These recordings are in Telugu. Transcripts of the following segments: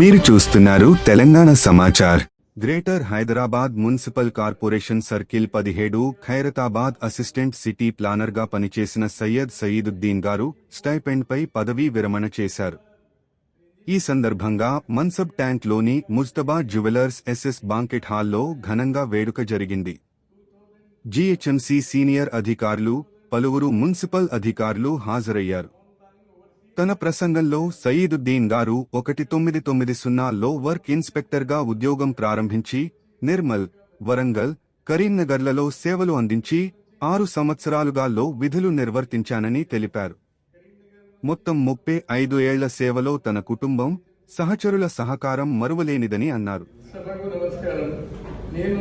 మీరు చూస్తున్నారు Telangana Samachar. Greater Hyderabad municipal corporation circle పదిహేడు ఖైరతాబాద్ అసిస్టెంట్ సిటీ ప్లానర్గా పనిచేసిన సయ్యద్ సయీదుద్దీన్ గారు స్టైపెండ్పై పదవీ విరమణ చేశారు. ఈ సందర్భంగా మన్సబ్ ట్యాంక్లోని ముజ్తబా జ్యువెలర్స్ ఎస్ఎస్ బాంకెట్ హాల్లో ఘనంగా వేడుక జరిగింది. జీహెచ్ఎంసీ సీనియర్ అధికారులు పలువురు మున్సిపల్ అధికారులు హాజరయ్యారు. తన ప్రసంగంలో సయీదుద్దీన్ గారు ఒకటి తొమ్మిది తొమ్మిది సున్నాలో వర్క్ ఇన్స్పెక్టర్గా ఉద్యోగం ప్రారంభించి నిర్మల్ వరంగల్ కరీంనగర్లలో సేవలు అందించి ఆరు సంవత్సరాలుగా లో విధులు నిర్వర్తించానని తెలిపారు. మొత్తం ముప్పై ఐదు ఏళ్ళ సేవలో తన కుటుంబం సహచరుల సహకారం మరువలేనిదని అన్నారు. నేను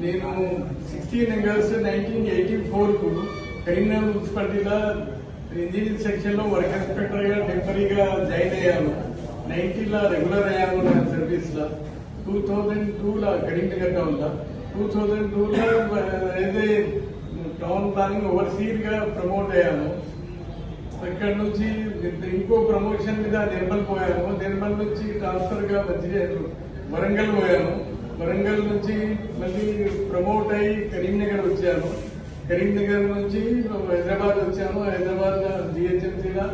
నేను సిక్స్టీన్ అగస్ట్ నైన్టీన్ ఎయిటీ ఫోర్కు కరీంనగర్ మున్సిపాలిటీలో ఇంజనీరింగ్ సెక్షన్లో వర్క్ ఇన్స్పెక్టర్గా టెంపరీగా జాయిన్ అయ్యాను. నైన్టీలో రెగ్యులర్ అయ్యాను నా సర్వీస్లో. టూ థౌజండ్ టూలో కరీంనగర్ టౌన్లో టూ థౌజండ్ టూలో అయితే టౌన్ ప్లానింగ్ ఓవర్సీర్గా ప్రమోట్ అయ్యాను. అక్కడ నుంచి ఇంకో ప్రమోషన్ మీద నిర్మల్ పోయాను. నిర్మల్ నుంచి ట్రాన్స్ఫర్గా మధ్య వరంగల్ పోయాను. వరంగల్ నుంచి మళ్ళీ ప్రమోట్ అయ్యి కరీంనగర్ వచ్చాను. కరీంనగర్ నుంచి హైదరాబాద్ వచ్చాను హైదరాబాద్ జిహెచ్ఎంసీలో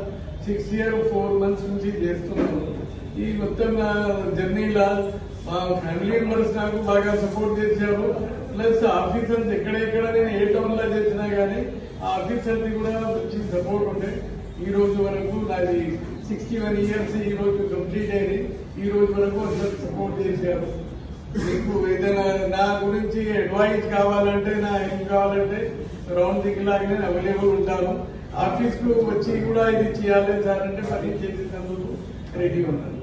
సిక్స్ ఇయర్ ఫోర్ మంత్స్ నుంచి చేస్తున్నాను ఈ మొత్తం నా జర్నీలో మా ఫ్యామిలీ మెంబర్స్ నాకు బాగా సపోర్ట్ చేశారు. ప్లస్ ఆఫీసర్స్ ఎక్కడెక్కడ నేను ఏ టౌన్లో చేసినా కానీ ఆ ఆఫీసర్ది కూడా మంచి సపోర్ట్ ఉండే. ఈ రోజు వరకు నాది సిక్స్టీ వన్ ఇయర్స్ ఈ రోజు కంప్లీట్ అయింది. ఈ రోజు వరకు అందరు సపోర్ట్ చేశారు. మీకు ఏదైనా నా గురించి అడ్వైజ్ కావాలంటే నా ఏం కావాలంటే రౌండ్ దిగులాగా నేను అవైలబుల్ ఉంటాను. ఆఫీస్కు వచ్చి కూడా ఇది చేయాలి సార్ అంటే పని చేసేందుకు రెడీ ఉన్నాను.